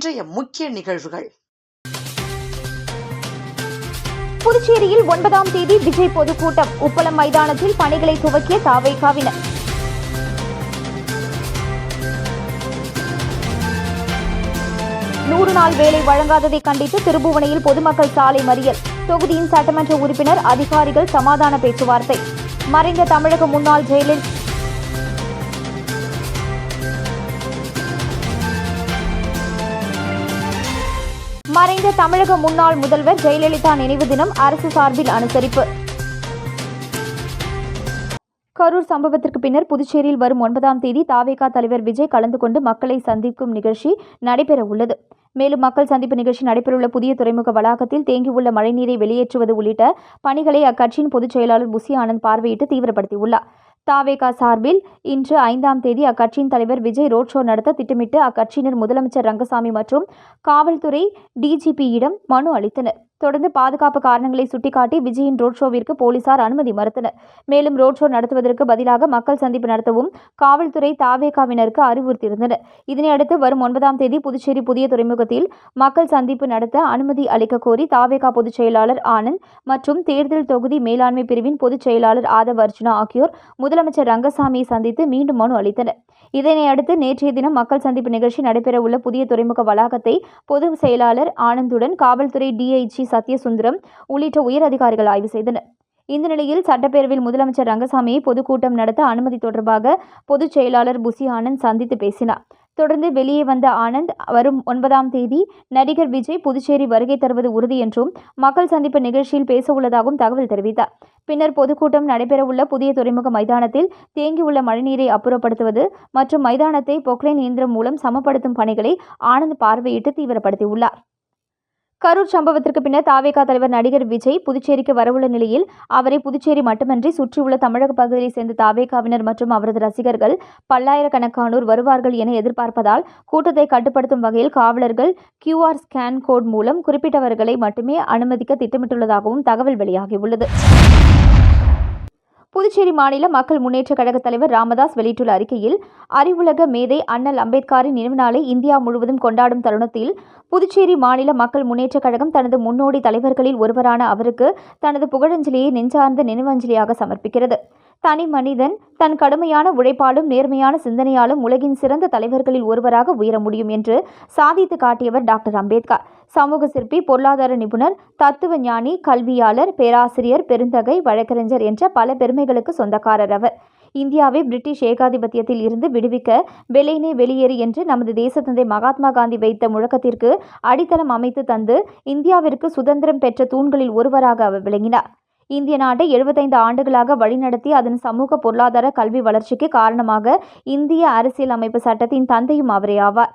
இன்றைய முக்கிய நிகழ்வுகள். புதுச்சேரியில் ஒன்பதாம் தேதி விஜய் பொதுக்கூட்டம். உப்பளம் மைதானத்தில் பணிகளை துவக்கிய தாவேகாவினர். நூறு நாள் வேலை வழங்காததை கண்டித்து திருபுவனையில் பொதுமக்கள் சாலை மறியல். தொகுதியின் சட்டமன்ற உறுப்பினர் அதிகாரிகள் சமாதான பேச்சுவார்த்தை. மறைந்த தமிழக முன்னாள் ஜெயலலிதா மறைந்த தமிழக முன்னாள் முதல்வர் ஜெயலலிதா நினைவு தினம் அரசு சார்பில் அனுசரிப்பு. கரூர் சம்பவத்திற்கு பின்னர் புதுச்சேரியில் வரும் ஒன்பதாம் தேதி தாவேகா தலைவர் விஜய் கலந்து கொண்டு மக்களை சந்திக்கும் நிகழ்ச்சி நடைபெற உள்ளது மேலும் மக்கள் சந்திப்பு நிகழ்ச்சி நடைபெறவுள்ள புதிய துறைமுக வளாகத்தில் தேங்கியுள்ள மழைநீரை வெளியேற்றுவது உள்ளிட்ட பணிகளை அக்கட்சியின் பொதுச் செயலாளர் புசி ஆனந்த் பார்வையிட்டு தீவிரப்படுத்தியுள்ளார். தாவேகா சார்பில் இன்று ஐந்தாம் தேதி அக்கட்சியின் தலைவர் விஜய் ரோட் ஷோ நடத்த திட்டமிட்டு அக்கட்சியினர் முதலமைச்சர் ரங்கசாமி மற்றும் காவல்துறை டிஜிபியிடம் மனு அளித்தனர். தொடர்ந்து பாதுகாப்பு காரணங்களை சுட்டிக்காட்டி விஜயின் ரோட் ஷோவிற்கு போலீசார் அனுமதி மறுத்தனர். மேலும் ரோட் ஷோ நடத்துவதற்கு பதிலாக மக்கள் சந்திப்பு நடத்தவும் காவல்துறை தாவேகாவினருக்கு அறிவுறுத்தியிருந்தனர். இதனையடுத்து வரும் ஒன்பதாம் தேதி புதுச்சேரி புதிய துறைமுகத்தில் மக்கள் சந்திப்பு நடத்த அனுமதி அளிக்க கோரி தாவேகா பொதுச் செயலாளர் ஆனந்த் மற்றும் தேர்தல் தொகுதி மேலாண்மை பிரிவின் பொதுச் செயலாளர் ஆதவ் அர்ஜுனா ஆகியோர் முதலமைச்சர் ரங்கசாமியை சந்தித்து மீண்டும் மனு அளித்தனர். இதனையடுத்து நேற்றைய தினம் மக்கள் சந்திப்பு நிகழ்ச்சி நடைபெறவுள்ள புதிய துறைமுக வளாகத்தை பொது செயலாளர் ஆனந்துடன் காவல்துறை டிஐஜி சத்யசுந்தரம் உள்ளிட்ட உயர் அதிகாரிகள் ஆய்வு செய்தனர். இந்த நிலையில் சட்டப்பேரவையில் முதலமைச்சர் ரங்கசாமியை பொதுக்கூட்டம் நடத்த அனுமதி தொடர்பாக பொதுச் செயலாளர் புசி ஆனந்த் சந்தித்து பேசினார். தொடர்ந்து வெளியே வந்த ஆனந்த் வரும் ஒன்பதாம் தேதி நடிகர் விஜய் புதுச்சேரி வருகை தருவது உறுதி என்றும் மக்கள் சந்திப்பு நிகழ்ச்சியில் பேச உள்ளதாகவும் தகவல் தெரிவித்தார். பின்னர் பொதுக்கூட்டம் நடைபெறவுள்ள புதிய துறைமுக மைதானத்தில் தேங்கியுள்ள மழைநீரை அப்புறப்படுத்துவது மற்றும் மைதானத்தை பொக்லைன் இயந்திரம் மூலம் சமப்படுத்தும் பணிகளை ஆனந்த் பார்வையிட்டு தீவிரப்படுத்தியுள்ளார். கரூர் சம்பவத்திற்கு பின்னர் தாவேகா தலைவர் நடிகர் விஜய் புதுச்சேரிக்கு வரவுள்ள நிலையில் அவரை புதுச்சேரி மட்டுமன்றி சுற்றியுள்ள தமிழக பகுதியைச் சேர்ந்த தாவேகாவினர் மற்றும் அவரது ரசிகர்கள் பல்லாயிரக்கணக்கானோர் வருவார்கள் என எதிர்பார்ப்பதால் கூட்டத்தை கட்டுப்படுத்தும் வகையில் காவலர்கள் கியூஆர் ஸ்கேன் கோட் மூலம் குறிப்பிட்டவர்களை மட்டுமே அனுமதிக்க திட்டமிட்டுள்ளதாகவும் தகவல் வெளியாகியுள்ளது. புதுச்சேரி மாநில மக்கள் முன்னேற்ற கழக தலைவர் ராமதாஸ் வெளியிட்டுள்ள அறிக்கையில் அறிவுலக மேதை அண்ணல் அம்பேத்கரின் நினைவு நாளை இந்தியா முழுவதும் கொண்டாடும் தருணத்தில் புதுச்சேரி மாநில மக்கள் முன்னேற்ற கழகம் தனது முன்னோடி தலைவர்களில் ஒருவரான அவருக்கு தனது புகழஞ்சலியை நெஞ்சார்ந்த நினைவஞ்சலியாக சமர்ப்பிக்கிறது. தனி மனிதன் தன் கடுமையான உழைப்பாலும் நேர்மையான சிந்தனையாலும் உலகின் சிறந்த தலைவர்களில் ஒருவராக உயர முடியும் என்று சாதித்து காட்டியவர் டாக்டர் அம்பேத்கர். சமூக சிற்பி பொருளாதார நிபுணர் தத்துவ ஞானி கல்வியாளர் பேராசிரியர் பெருந்தகை வழக்கறிஞர் என்ற பல பெருமைகளுக்கு சொந்தக்காரர் அவர். இந்தியாவை பிரிட்டிஷ் ஏகாதிபத்தியத்தில் இருந்து விடுவிக்க வெளியினே வெளியேறு என்று நமது தேசத்தந்தை மகாத்மா காந்தி வைத்த முழக்கத்திற்கு அடித்தளம் அமைத்து தந்து இந்தியாவிற்கு சுதந்திரம் பெற்ற தூண்களில் ஒருவராக அவர் விளங்கினார். இந்திய நாட்டை எழுபத்தைந்து ஆண்டுகளாக வழிநடத்தி அதன் சமூக பொருளாதார கல்வி வளர்ச்சிக்கு காரணமாக இந்திய அரசியல் அமைப்பு சட்டத்தின் தந்தையும் அவரே ஆவார்.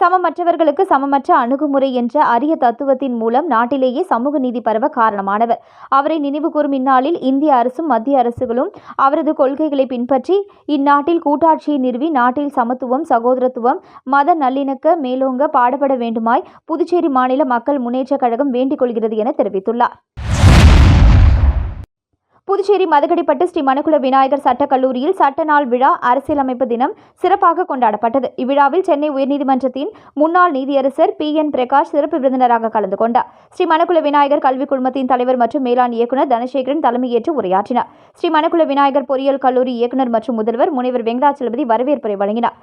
சமமற்றவர்களுக்கு சமமற்ற அணுகுமுறை என்ற அரிய தத்துவத்தின் மூலம் நாட்டிலேயே சமூக நீதி பரவ காரணமானவர். அவரை நினைவுகூரும் இந்நாளில் இந்திய அரசும் மத்திய அரசுகளும் அவரது கொள்கைகளை பின்பற்றி இந்நாட்டில் கூட்டாட்சியை நிறுவி நாட்டில் சமத்துவம் சகோதரத்துவம் மத நல்லிணக்க மேலோங்க பாடுபட வேண்டுமாய் புதுச்சேரி மாநில மக்கள் முன்னேற்றக் கழகம் வேண்டிக் கொள்கிறது என தெரிவித்துள்ளார். புதுச்சேரி மதகடிப்பட்டு ஸ்ரீ மணக்குள விநாயகர் சட்டக்கல்லூரியில் சட்ட நாள் விழா அரசியலமைப்பு தினம் சிறப்பாக கொண்டாடப்பட்டது. இவ்விழாவில் சென்னை உயர்நீதிமன்றத்தின் முன்னாள் நீதியரசர் பி. என். பிரகாஷ் சிறப்பு விருந்தினராக கலந்து கொண்டார். ஸ்ரீ மணக்குள விநாயகர் கல்விக் குழுமத்தின் தலைவர் மற்றும் மேலாண் இயக்குநர் தனசேகரன் தலைமையேற்று உரையாற்றினார். ஸ்ரீ மணக்குள விநாயகர் பொறியியல் கல்லூரி இயக்குநர் மற்றும் முதல்வர் முனைவர் வெங்கடாச்சலபதி வரவேற்புரை வழங்கினார்.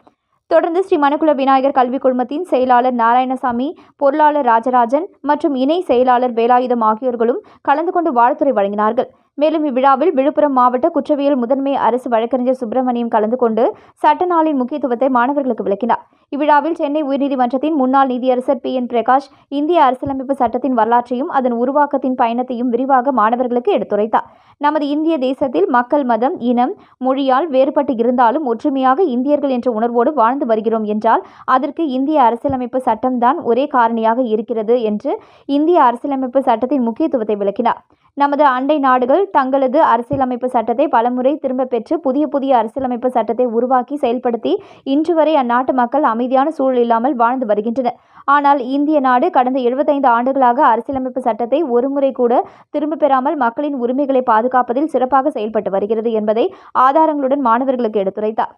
தொடர்ந்து ஸ்ரீ மணக்குள விநாயகர் கல்விக் குழுமத்தின் செயலாளர் நாராயணசாமி பொருளாளர் ராஜராஜன் மற்றும் இணை செயலாளர் வேலாயுதம் ஆகியோர்களும் கலந்து கொண்டு வாழ்த்துறை வழங்கினார்கள். மேலும் இவ்விழாவில் விழுப்புரம் மாவட்ட குற்றவியல் முதன்மை அரசு வழக்கறிஞர் சுப்பிரமணியம் கலந்து கொண்டு சட்ட நாளின் முக்கியத்துவத்தை மாணவர்களுக்கு விளக்கினார். இவ்விழாவில் சென்னை உயர்நீதிமன்றத்தின் முன்னாள் நீதியரசர் பி. என். பிரகாஷ் இந்திய அரசியலமைப்பு சட்டத்தின் வரலாற்றையும் அதன் உருவாக்கத்தின் பயணத்தையும் விரிவாக மாணவர்களுக்கு எடுத்துரைத்தார். நமது இந்திய தேசத்தில் மக்கள் மதம் இனம் மொழியால் வேறுபட்டு இருந்தாலும் ஒற்றுமையாக இந்தியர்கள் என்ற உணர்வோடு வாழ்ந்து வருகிறோம் என்றால் அதற்கு இந்திய அரசியலமைப்பு சட்டம்தான் ஒரே காரணியாக இருக்கிறது என்று இந்திய அரசியலமைப்பு சட்டத்தின் முக்கியத்துவத்தை விளக்கினார். நமது அண்டை நாடுகள் தங்களது அரசியலமைப்பு சட்டத்தை பலமுறை திரும்பப் பெற்று புதிய புதிய அரசியலமைப்பு சட்டத்தை உருவாக்கி செயல்படுத்தி இன்று வரை அந்நாட்டு மக்கள் அமைதியான சூழல் இல்லாமல் வாழ்ந்து வருகின்றனர். ஆனால் இந்திய நாடு கடந்த எழுபத்தைந்து ஆண்டுகளாக அரசியலமைப்பு சட்டத்தை ஒருமுறை கூட திரும்ப பெறாமல் மக்களின் உரிமைகளை பாதுகாப்பதில் சிறப்பாக செயல்பட்டு வருகிறது என்பதை ஆதாரங்களுடன் மாணவர்களுக்கு எடுத்துரைத்தார்.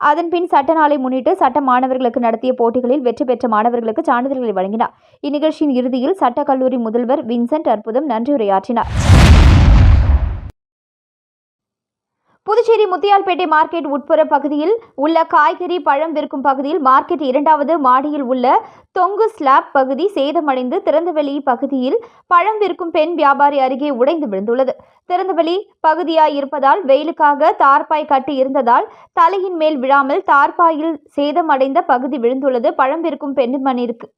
அதன்பின் சட்ட நாளை முன்னிட்டு சட்ட மாணவர்களுக்கு நடத்திய போட்டிகளில் வெற்றி பெற்ற மாணவர்களுக்கு சான்றிதழ்களை வழங்கினார். இந்நிகழ்ச்சியின் இறுதியில் சட்டக்கல்லூரி முதல்வர் வின்சென்ட் அற்புதம் நன்றியுரையாற்றினார். புதுச்சேரி முத்தியால்பேட்டை மார்க்கெட் உட்புற பகுதியில் உள்ள காய்கறி பழம் விற்கும் பகுதியில் மார்க்கெட் இரண்டாவது மாடியில் உள்ள தொங்கு ஸ்லாப் பகுதி சேதமடைந்து திறந்தவெளி பகுதியில் பழம் விற்கும் பெண் வியாபாரி அருகே உடைந்து விழுந்துள்ளது. திறந்தவெளி பகுதியாய் இருப்பதால் வெயிலுக்காக தார்பாய் கட்டி இருந்ததால் தலையின் மேல் விழாமல் தார்பாயில் சேதமடைந்த பகுதி விழுந்துள்ளது. பழம் விற்கும் பெண்மணிற்கு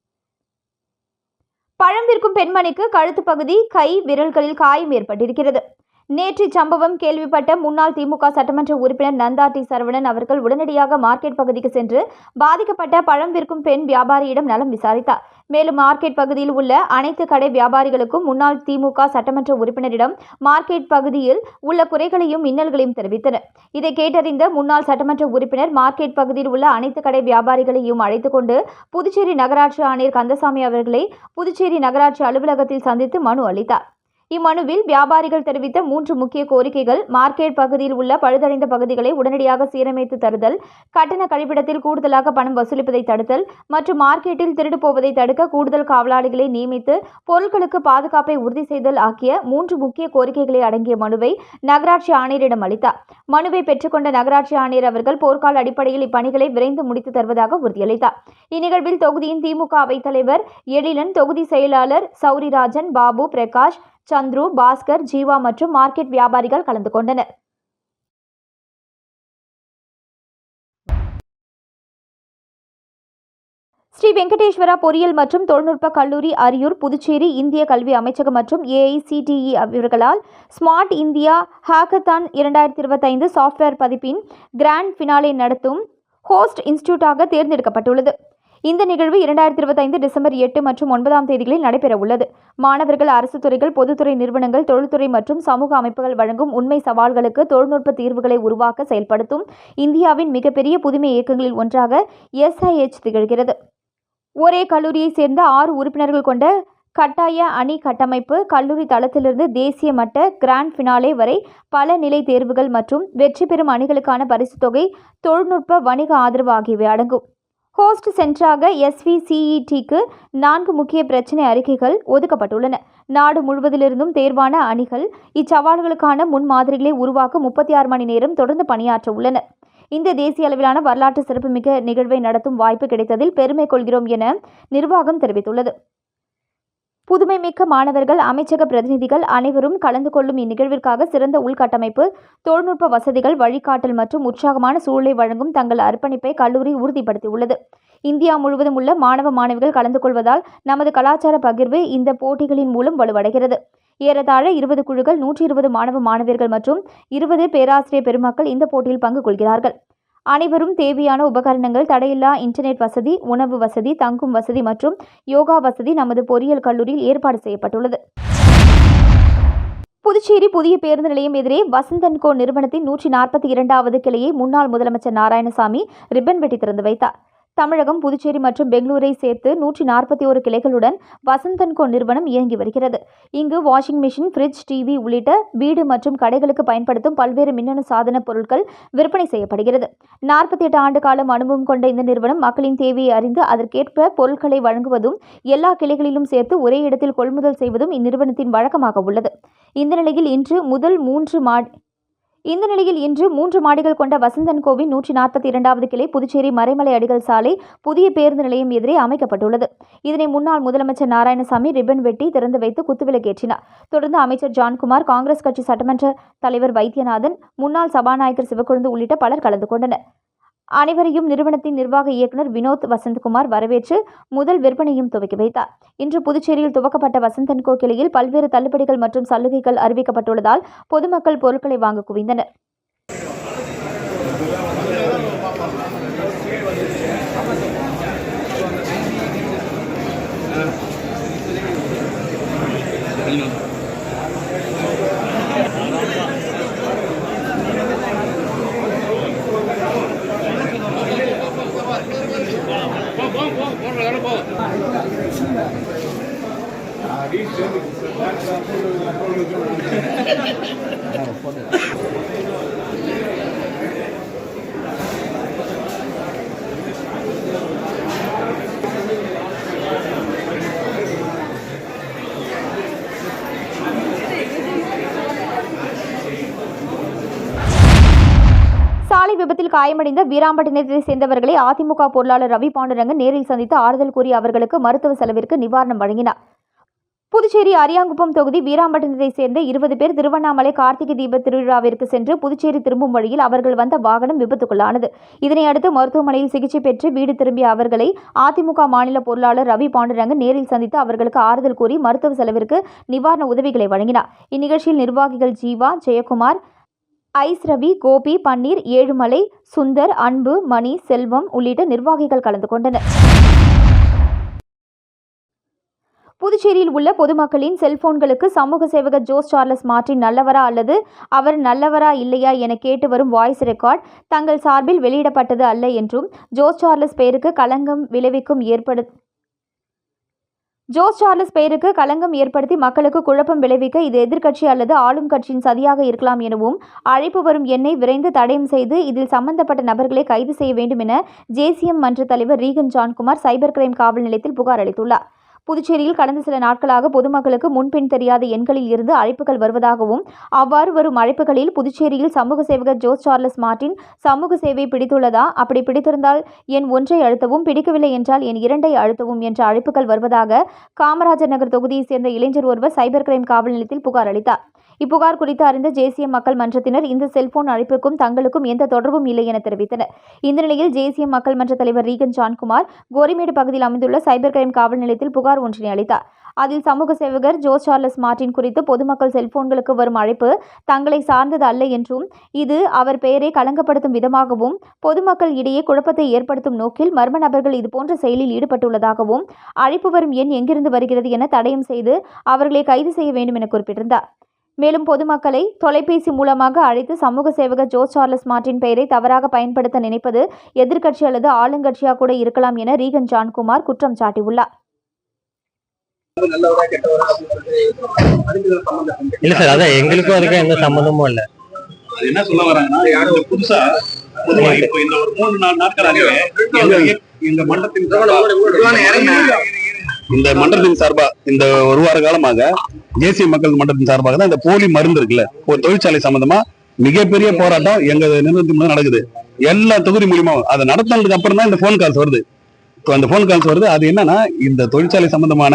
பழம் விற்கும் பெண்மணிக்கு கழுத்து பகுதி கை விரல்களில் காயம் ஏற்பட்டிருக்கிறது. நேற்று சம்பவம் கேள்விப்பட்ட முன்னாள் திமுக சட்டமன்ற உறுப்பினர் நந்தா டி சரவணன் அவர்கள் உடனடியாக மார்க்கெட் பகுதிக்கு சென்று பாதிக்கப்பட்ட பழம் விற்கும் பெண் வியாபாரியிடம் நலம் விசாரித்தார். மேலும் மார்க்கெட் பகுதியில் உள்ள அனைத்து கடை வியாபாரிகளுக்கும் முன்னாள் திமுக சட்டமன்ற உறுப்பினரிடம் மார்க்கெட் பகுதியில் உள்ள குறைகளையும் இன்னல்களையும் தெரிவித்தனர். இதை கேட்டறிந்த முன்னாள் சட்டமன்ற உறுப்பினர் மார்க்கெட் பகுதியில் உள்ள அனைத்து கடை வியாபாரிகளையும் அழைத்துக் கொண்டு புதுச்சேரி நகராட்சி ஆணையர் கந்தசாமி அவர்களை புதுச்சேரி நகராட்சி அலுவலகத்தில் சந்தித்து மனு அளித்தார். இம்மனுவில் வியாபாரிகள் தெரிவித்த மூன்று முக்கிய கோரிக்கைகள் மார்க்கெட் பகுதியில் உள்ள பழுதடைந்த பகுதிகளை உடனடியாக சீரமைத்து தருதல் கட்டண கழிப்பிடத்தில் கூடுதலாக பணம் வசூலிப்பதை தடுத்தல் மற்றும் மார்க்கெட்டில் திருடு போவதை தடுக்க கூடுதல் காவலாளிகளை நியமித்து பொருட்களுக்கு பாதுகாப்பை உறுதி செய்தல் ஆகிய மூன்று முக்கிய கோரிக்கைகளை அடங்கிய மனுவை நகராட்சி ஆணையரிடம் அளித்தார். மனுவை பெற்றுக்கொண்ட நகராட்சி ஆணையர் அவர்கள் போர்க்கால அடிப்படையில் இப்பணிகளை விரைந்து முடித்து தருவதாக உறுதியளித்தார். இந்நிகழ்வில் தொகுதியின் திமுக அவைத் தலைவர் எழிலன் தொகுதி செயலாளர் சௌரிராஜன் பாபு பிரகாஷ் சந்துரு பாஸ்கர் ஜீவா மற்றும் மார்க்கெட் வியாபாரிகள் கலந்து கொண்டனர். ஸ்ரீ வெங்கடேஸ்வரா பொறியியல் மற்றும் தொழில்நுட்ப கல்லூரி அரியூர் புதுச்சேரி இந்திய கல்வி அமைச்சகம் மற்றும் ஏஐசிடிஇ இவர்களால் ஸ்மார்ட் இந்தியா ஹேக்கத்தான் இரண்டாயிரத்தி இருபத்தைந்து சாஃப்ட்வேர் பதிப்பின் கிராண்ட் ஃபினாலே நடத்தும் ஹோஸ்ட் இன்ஸ்டியூட்டாக தேர்ந்தெடுக்கப்பட்டுள்ளது. இந்த நிகழ்வு இரண்டாயிரத்தி இருபத்தைந்து டிசம்பர் எட்டு மற்றும் ஒன்பதாம் தேதிகளில் நடைபெற உள்ளது மாணவர்கள் அரசு துறைகள் பொதுத்துறை நிறுவனங்கள் தொழில்துறை மற்றும் சமூக அமைப்புகள் வழங்கும் உண்மை சவால்களுக்கு தொழில்நுட்ப தீர்வுகளை உருவாக்க செயல்படுத்தும் இந்தியாவின் மிகப்பெரிய புதுமை இயக்கங்களில் ஒன்றாக எஸ்ஐஎச் திகழ்கிறது. ஒரே கல்லூரியைச் சேர்ந்த ஆறு உறுப்பினர்கள் கொண்ட கட்டாய அணி கட்டமைப்பு கல்லூரி தளத்திலிருந்து தேசிய மட்ட கிராண்ட் ஃபினாலே வரை பல நிலை தேர்வுகள் மற்றும் வெற்றி பெறும் அணிகளுக்கான பரிசுத் தொகை தொழில்நுட்ப வணிக ஆதரவு ஆகியவை அடங்கும். ஹோஸ்ட் சென்டராக எஸ்விசிஇடிக்கு நான்கு முக்கிய பிரச்சினை அறிக்கைகள் ஒதுக்கப்பட்டுள்ளன. நாடு முழுவதிலிருந்தும் தேர்வான அணிகள் இச்சவால்களுக்கான முன்மாதிரிகளை உருவாக்க முப்பத்தி ஆறு மணி நேரம் தொடர்ந்து பணியாற்ற உள்ளனர் இந்த தேசிய அளவிலான வரலாற்று சிறப்புமிக்க நிகழ்வை நடத்தும் வாய்ப்பு கிடைத்ததில் பெருமை கொள்கிறோம் என நிர்வாகம் தெரிவித்துள்ளது. புதுமைமிக்க மாணவர்கள் அமைச்சக பிரதிநிதிகள் அனைவரும் கலந்து கொள்ளும் இந்நிகழ்விற்காக சிறந்த உள்கட்டமைப்பு தொழில்நுட்ப வசதிகள் வழிகாட்டல் மற்றும் உற்சாகமான சூழலை வழங்கும் தங்கள் அர்ப்பணிப்பை கல்லூரி உறுதிப்படுத்தியுள்ளது. இந்தியா முழுவதும் உள்ள மாணவ மாணவிகள் கலந்து கொள்வதால் நமது கலாச்சார பகிர்வு இந்த போட்டிகளின் மூலம் வலுவடைகிறது. ஏறத்தாழ இருபது குழுக்கள் நூற்றி இருபது மாணவ மாணவியர்கள் மற்றும் இருபது பேராசிரியர் பெருமக்கள் இந்த போட்டியில் பங்கு கொள்கிறார்கள். அனைவரும் தேவையான உபகரணங்கள் தடையில்லா இன்டர்நெட் வசதி உணவு வசதி தங்கும் வசதி மற்றும் யோகா வசதி நமது பொறியியல் கல்லூரியில் ஏற்பாடு செய்யப்பட்டுள்ளது. புதுச்சேரி புதிய பேருந்து நிலையம் எதிரே வசந்தன் கோ நிறுவனத்தின் நூற்றி நாற்பத்தி இரண்டாவது கிளையை முன்னாள் முதலமைச்சர் நாராயணசாமி ரிப்பன் வெட்டி திறந்து வைத்தார். தமிழகம் புதுச்சேரி மற்றும் பெங்களூரை சேர்த்து நூற்றி நாற்பத்தி ஒரு கிளைகளுடன் வசந்தன்கோ நிறுவனம் இயங்கி வருகிறது. இங்கு வாஷிங் மிஷின் ஃப்ரிட்ஜ் டிவி உள்ளிட்ட வீடு மற்றும் கடைகளுக்கு பயன்படுத்தும் பல்வேறு மின்னணு சாதன பொருட்கள் விற்பனை செய்யப்படுகிறது. நாற்பத்தி எட்டு ஆண்டு காலம் அனுபவம் கொண்ட இந்த நிறுவனம் மக்களின் தேவையை அறிந்து அதற்கேற்ப பொருட்களை வழங்குவதும் எல்லா கிளைகளிலும் சேர்த்து ஒரே இடத்தில் கொள்முதல் செய்வதும் இந்நிறுவனத்தின் வழக்கமாக உள்ளது. இந்த நிலையில் இன்று முதல் மூன்று மாடி இந்த நிலையில் இன்று மூன்று மாடிகள் கொண்ட வசந்தன் கோவில் நூற்றி நாற்பத்தி இரண்டாவது கிளை புதுச்சேரி மறைமலை அடிகள் சாலை புதிய பேருந்து நிலையம் எதிரே அமைக்கப்பட்டுள்ளது. இதனை முன்னாள் முதலமைச்சர் நாராயணசாமி ரிப்பன் வெட்டி திறந்து வைத்து குத்துவிளக்கேற்றினார் தொடர்ந்து அமைச்சர் ஜான்குமார் காங்கிரஸ் கட்சி சட்டமன்ற தலைவர் வைத்தியநாதன் முன்னாள் சபாநாயகர் சிவக்கொழுந்து உள்ளிட்ட பலர் கலந்து கொண்டனர். அனைவரையும் நிறுவனத்தின் நிர்வாக இயக்குநர் வினோத் வசந்தகுமார் வரவேற்று முதல் விற்பனையும் துவக்கி வைத்தார். இன்று புதுச்சேரியில் துவக்கப்பட்ட வசந்தன் கோ கிளையில் பல்வேறு தள்ளுபடிகள் மற்றும் சலுகைகள் அறிவிக்கப்பட்டுள்ளதால் பொதுமக்கள் பொருட்களை வாங்க குவிந்தனர். விபத்தில் காயமடைந்த வீராம்பட்டினத்தை சேர்ந்தவர்களை அதிமுக பொருளாளர் ரவி பாண்டுரங்கன் நேரில் சந்தித்து ஆறுதல் கூறி அவர்களுக்கு மருத்துவ செலவிற்கு நிவாரணம் வழங்கினார். புதுச்சேரி அரியாங்குப்பம் தொகுதி வீராம்பட்டினத்தை சேர்ந்த இருபது பேர் திருவண்ணாமலை கார்த்திகை தீப திருவிழாவிற்கு சென்று புதுச்சேரி திரும்பும் வழியில் அவர்கள் வந்த வாகனம் விபத்துக்குள்ளானது. இதனை அடுத்து மருத்துவமனையில் சிகிச்சை பெற்று வீடு திரும்பிய அவர்களை அதிமுக மாநில பொருளாளர் ரவி பாண்டுரங்கன் நேரில் சந்தித்து அவர்களுக்கு ஆறுதல் கூறி மருத்துவ செலவிற்கு நிவாரண உதவிகளை வழங்கினார். இந்நிகழ்ச்சியில் நிர்வாகிகள் ஜீவா ஜெயக்குமார் ஐஸ் ரவி கோபி பன்னீர் ஏழுமலை சுந்தர் அன்பு மணி செல்வம் உள்ளிட்ட நிர்வாகிகள் கலந்து கொண்டனர். புதுச்சேரியில் உள்ள பொதுமக்களின் செல்போன்களுக்கு சமூக சேவகர் ஜோஸ் சார்லஸ் மார்டின் நல்லவரா அல்லது அவர் நல்லவரா இல்லையா என கேட்டு வரும் வாய்ஸ் ரெக்கார்ட் தங்கள் சார்பில் வெளியிடப்பட்டது அல்ல என்றும் ஜோஸ் சார்லஸ் பெயருக்கு களங்கம் விளைவிக்கும் ஏற்படு ஜோஸ் சார்லஸ் பெயருக்கு களங்கம் ஏற்படுத்தி மக்களுக்கு குழப்பம் விளைவிக்க இது எதிர்க்கட்சி அல்லது ஆளும் கட்சியின் சதியாக இருக்கலாம் எனவும் அழைப்பு வரும் எண்ணை விரைந்து தடயம் செய்து இதில் சம்பந்தப்பட்ட நபர்களை கைது செய்ய வேண்டும் என ஜேசிஎம் மன்ற தலைவர் ரீகன் ஜான்குமார் சைபர் கிரைம் காவல் நிலையத்தில் புகார் அளித்துள்ளார். புதுச்சேரியில் கடந்த சில நாட்களாக பொதுமக்களுக்கு முன்பின் தெரியாத எண்களில் இருந்து அழைப்புகள் வருவதாகவும் அவ்வாறு வரும் அழைப்புகளில் புதுச்சேரியில் சமூக சேவகர் ஜோஸ் சார்லஸ் மார்டின் சமூக சேவை பிடித்துள்ளதா? அப்படி பிடித்திருந்தால் என் ஒன்றை அழுத்தவும் பிடிக்கவில்லை என்றால் என் இரண்டை அழுத்தவும் என்ற அழைப்புகள் வருவதாக காமராஜர் நகர் தொகுதியைச் சேர்ந்த இளைஞர் ஒருவர் சைபர் கிரைம் காவல் நிலையத்தில் புகார் அளித்தார். இப்புகார் குறித்து அறிந்த தேசிய மக்கள் மன்றத்தினர் இந்த செல்போன் அழைப்புக்கும் தங்களுக்கும் எந்த தொடர்பும் இல்லை என தெரிவித்தனர். இந்த நிலையில் தேசிய மக்கள் மன்ற தலைவர் ரீகன் ஜான்குமார் கோரிமேடு பகுதியில் அமைந்துள்ள சைபர் கிரைம் காவல் நிலையத்தில் புகார் ஒன்றினை அளித்தார். அதில் சமூக சேவகர் ஜோ சார்லஸ் மார்டின் குறித்து பொதுமக்கள் செல்போன்களுக்கு வரும் அழைப்பு தங்களை சார்ந்தது அல்ல என்றும் இது அவர் பெயரை களங்கப்படுத்தும் விதமாகவும் பொதுமக்கள் இடையே குழப்பத்தை ஏற்படுத்தும் நோக்கில் மர்ம நபர்கள் இதுபோன்ற செயலில் ஈடுபட்டுள்ளதாகவும் அழைப்பு வரும் எண் எங்கிருந்து வருகிறது என தடயம் செய்து அவர்களை கைது செய்ய வேண்டும் என குறிப்பிட்டிருந்தார். மேலும் பொதுமக்களை தொலைபேசி மூலமாக அழைத்து சமூக சேவகர் ஜோ சார்லஸ் மார்ட்டின் பெயரை தவறாக பயன்படுத்த நினைப்பது எதிர்க்கட்சி அல்லது ஆளுங்கட்சியாக கூட இருக்கலாம் என ரீகன் ஜான்குமார் குற்றம் சாட்டியுள்ளார். இல்லை. சார் அதான் எங்களுக்கும் அதுக்கும் எந்த சம்மந்தமும் இல்ல. அது என்ன சொல்ல வராங்கன்னா யாரும் புதுசா பொதுவா இப்போ இந்த ஒரு மூணு நாலு நாட்களாகவே மண்டலத்தின் சார்பா- இந்த மன்றத்தின் சார்பா இந்த ஒரு வார காலமாக தேசிய மக்கள் மன்றத்தின் சார்பாக தான் இந்த போலி மருந்து இருக்குல்ல ஒரு தொழிற்சாலை சம்பந்தமா மிகப்பெரிய போராட்டம் எங்க நிறுவனத்தின் மூலம் நடக்குது. எல்லா தொகுதி மூலியமா அதை நடத்தினதுக்கு அப்புறம் தான் இந்த போன் கால்ஸ் வருது. இப்போ அந்த போன் கால்ஸ் வருது. அது என்னன்னா இந்த தொழிற்சாலை சம்பந்தமான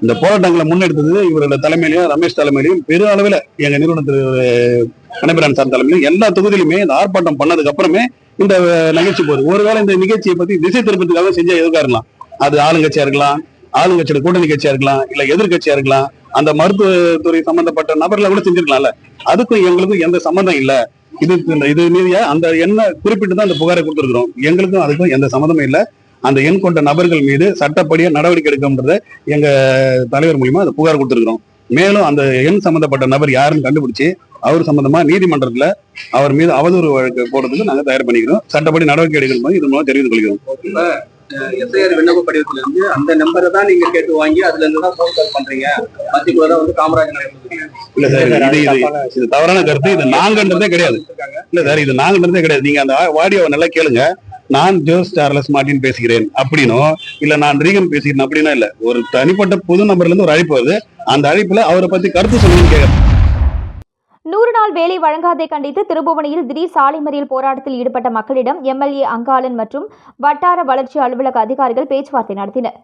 இந்த போராட்டங்களை முன்னெடுத்தது இவரோட தலைமையிலையும் ரமேஷ் தலைமையிலையும் பெரிய அளவில் எங்க நிறுவனத்தில் கணபிரான் சார் தலைமையிலும் எல்லா தொகுதியிலுமே இந்த ஆர்ப்பாட்டம் பண்ணதுக்கு அப்புறமே இந்த நிகழ்ச்சி போகுது ஒருவேளை இந்த நிகழ்ச்சியை பத்தி திசை திருப்பத்துக்காக செஞ்சா எதுக்காக இருக்கலாம்? அது ஆளுங்கட்சியா இருக்கலாம் ஆளுங்கட்சியோட கூட்டணி கட்சியா இருக்கலாம் இல்ல எதிர்கட்சியா இருக்கலாம் அந்த மருத்துவத்துறை சம்பந்தப்பட்ட நபர்களை கூட செஞ்சிருக்கலாம்ல. அதுக்கும் எங்களுக்கும் எந்த சம்மந்தம் இல்ல. இது இந்த- இது மீதியா அந்த என்ன குறிப்பிட்டு தான் அந்த புகாரை கொடுத்துருக்குறோம். எங்களுக்கும் அதுக்கும் எந்த சம்மந்தமும் இல்லை. அந்த எண் கொண்ட நபர்கள் மீது சட்டப்படியா நடவடிக்கை எடுக்கணுன்றத எங்க தலைவர் மூலியமா அந்த புகார் கொடுத்துருக்கிறோம். மேலும் அந்த எண் சம்பந்தப்பட்ட நபர் யாருன்னு கண்டுபிடிச்சு அவர் சம்பந்தமா நீதிமன்றத்துல அவர் மீது அவதூறு வழக்கு போடுறதுக்கு நாங்க தயார் பண்ணிக்கிறோம். சட்டப்படி நடவடிக்கை எடுக்கணும் இது மூலம் தெரிவித்துக் கொள்கிறோம் எஸ்ஐஆர் விண்ணப்ப படிவத்துல இருந்து அந்த நம்பரை தான் நீங்க கேட்டு வாங்கி அதுல இருந்து தான் ஃபோன் கால் பண்றீங்க. பர்டிகுலரா வந்து காமராஜ் இல்ல சார் இது இது தவறான கருத்து. இது நாங்கன்றதே கிடையாது. இல்ல சார் இது நாங்கன்றதே கிடையாது. நீங்க அந்த ஆடியோவை நல்லா கேளுங்க. நான் ஜோஸ் சார்லஸ் மார்ட்டின் பேசுகிறேன் அப்படின்னும் இல்ல நான் ரீகன் பேசுகிறேன் அப்படின்னா இல்ல. ஒரு தனிப்பட்ட புது நபர்ல இருந்து ஒரு அழைப்பு வருது. அந்த அழைப்புல அவரை பத்தி கருத்து சொல்லணும்னு கேட்கறேன் நூறு நாள் வேலை வழங்காதை கண்டித்து திருபுவனையில் திடீர் சாலை மறியல் போராட்டத்தில் ஈடுபட்ட மக்களிடம் எம்எல்ஏ அங்காளன் மற்றும் வட்டார வளர்ச்சி அலுவலக அதிகாரிகள் பேச்சுவார்த்தை நடத்தினர்.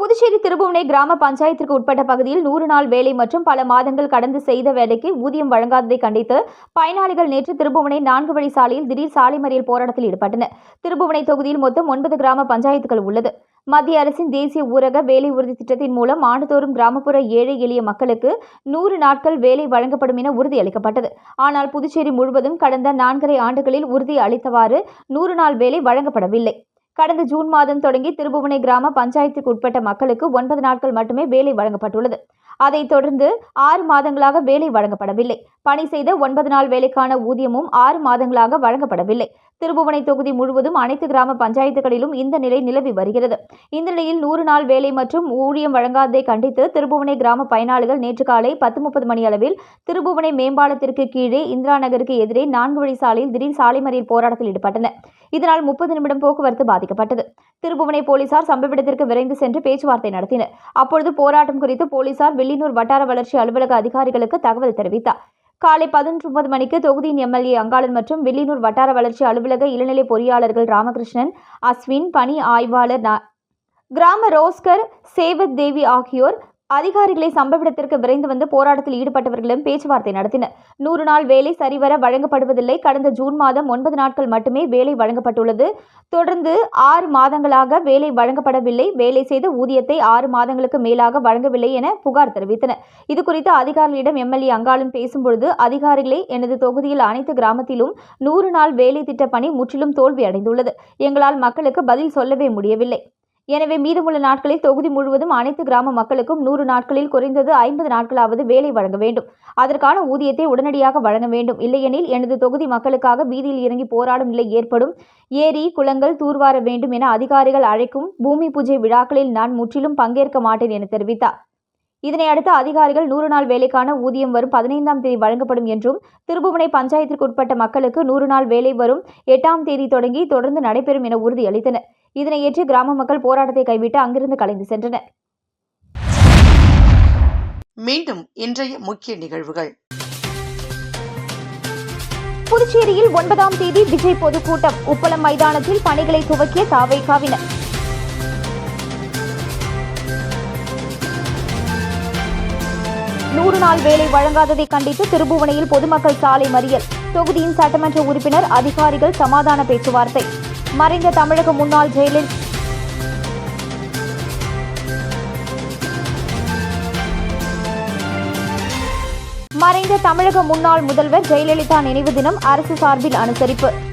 புதுச்சேரி திருபுவனை கிராம பஞ்சாயத்திற்கு உட்பட்ட பகுதியில் நூறு நாள் வேலை மற்றும் பல மாதங்கள் கடந்து செய்த வேலைக்கு ஊதியம் வழங்காததை கண்டித்து பயனாளிகள் நேற்று திருபுவனை நான்கு வழி சாலையில் திடீர் சாலை மறியல் போராட்டத்தில் ஈடுபட்டனர். திருபுவனை தொகுதியில் மொத்தம் ஒன்பது கிராம பஞ்சாயத்துகள் உள்ளது. மத்திய அரசின் தேசிய ஊரக வேலை உறுதி திட்டத்தின் மூலம் ஆண்டுதோறும் கிராமப்புற ஏழை எளிய மக்களுக்கு நூறு நாட்கள் வேலை வழங்கப்படும் என உறுதியளிக்கப்பட்டது. ஆனால் புதுச்சேரி முழுவதும் கடந்த நான்கரை ஆண்டுகளில் உறுதி அளித்தவாறு நூறு நாள் வேலை வழங்கப்படவில்லை. கடந்த ஜூன் மாதம் தொடங்கி திருபுவனை கிராம பஞ்சாயத்துக்கு உட்பட்ட மக்களுக்கு ஒன்பது நாட்கள் மட்டுமே வேலை வழங்கப்பட்டுள்ளது. அதைத் தொடர்ந்து ஆறு மாதங்களாக வேலை வழங்கப்படவில்லை. பணி செய்த ஒன்பது நாள் வேலைக்கான ஊதியமும் ஆறு மாதங்களாக வழங்கப்படவில்லை. திருபுவனை தொகுதி முழுவதும் அனைத்து கிராம பஞ்சாயத்துகளிலும் இந்த நிலை நிலவி வருகிறது. இந்த நிலையில் நூறு நாள் வேலை மற்றும் ஊழியம் வழங்காததை கண்டித்து திருபுவனை கிராம பயனாளிகள் நேற்று காலை பத்து முப்பது மணி அளவில் திருபுவனை மேம்பாலத்திற்கு கீழே இந்திரா நகருக்கு எதிரே நான்கு வழி சாலையில் திடீர் சாலை மறியல் போராட்டத்தில் ஈடுபட்டனர். இதனால் முப்பது நிமிடம் போக்குவரத்து பாதிக்கப்பட்டது. திருபுவனை போலீசார் சம்பவ இடத்திற்கு விரைந்து சென்று பேச்சுவார்த்தை நடத்தினர். அப்பொழுது போராட்டம் குறித்து போலீசார் வில்லியனூர் வட்டார வளர்ச்சி அலுவலக அதிகாரிகளுக்கு தகவல் தெரிவித்தார். காலை பதினொன்று முப்பது மணிக்கு தொகுதியின் எம்எல்ஏ அங்காளன் மற்றும் வில்லியனூர் வட்டார வளர்ச்சி அலுவலக இளநிலை பொறியாளர்கள் ராமகிருஷ்ணன் அஸ்வின் பணி ஆய்வாளர் கிராம ரோஸ்கர் சேவத் தேவி ஆகியோர் அதிகாரிகளை சம்பவ இடத்திற்கு விரைந்து வந்து போராட்டத்தில் ஈடுபட்டவர்களும் பேச்சுவார்த்தை நடத்தினர். நூறு நாள் வேலை சரிவர வழங்கப்படுவதில்லை. கடந்த ஜூன் மாதம் ஒன்பது நாட்கள் மட்டுமே வேலை வழங்கப்பட்டுள்ளது. தொடர்ந்து ஆறு மாதங்களாக வேலை வழங்கப்படவில்லை. வேலை செய்த ஊதியத்தை ஆறு மாதங்களுக்கு மேலாக வழங்கவில்லை என புகார் தெரிவித்தனர். இதுகுறித்து அதிகாரிகளிடம் எம்எல்ஏ அங்காளன் பேசும்பொழுது அதிகாரிகளே எனது தொகுதியில் அனைத்து கிராமத்திலும் நூறு நாள் வேலை திட்ட பணி முற்றிலும் தோல்வி அடைந்துள்ளது எங்களால் மக்களுக்கு பதில் சொல்லவே முடியவில்லை. எனவே மீதமுள்ள நாட்களில் தொகுதி முழுவதும் அனைத்து கிராம மக்களுக்கும் நூறு நாட்களில் குறைந்தது ஐம்பது நாட்களாவது வேலை வழங்க வேண்டும். அதற்கான ஊதியத்தை உடனடியாக வழங்க வேண்டும். இல்லையெனில் எனது தொகுதி மக்களுக்காக வீதியில் இறங்கி போராடும் நிலை ஏற்படும். ஏரி குளங்கள் தூர்வார வேண்டும் என அதிகாரிகள் அழைக்கும் பூமி பூஜை விழாக்களில் நான் முற்றிலும் பங்கேற்க மாட்டேன் என தெரிவித்தார். இதனை அடுத்து அதிகாரிகள் நூறு நாள் வேலைக்கான ஊதியம் வரும் பதினைந்தாம் தேதி வழங்கப்படும் என்றும் திருபுவனை பஞ்சாயத்திற்கு உட்பட்ட மக்களுக்கு நூறு நாள் வேலை வரும் எட்டாம் தேதி தொடங்கி தொடர்ந்து நடைபெறும் என உறுதியளித்தனர். இதனை ஏற்று கிராம மக்கள் போராட்டத்தை கைவிட்டு அங்கிருந்து கலைந்து சென்றனர். மீண்டும் இன்றைய முக்கிய நிகழ்வுகள். புதுச்சேரியில் ஒன்பதாம் தேதி விஜய் பொதுக்கூட்டம். உப்பளம் மைதானத்தில் பணிகளை துவக்கிய தாவைக்காவினர் நூறு நாள் வேலை வழங்காததை கண்டித்து திருபுவனையில் பொதுமக்கள் சாலை மறியல். தொகுதியின் சட்டமன்ற உறுப்பினர் அதிகாரிகள் சமாதான பேச்சுவார்த்தை. மறைந்த தமிழக முன்னாள் ஜெயலலிதா மறைந்த தமிழக முன்னாள் முதல்வர் ஜெயலலிதா நினைவு தினம் அரசு சார்பில் அனுசரிப்பு.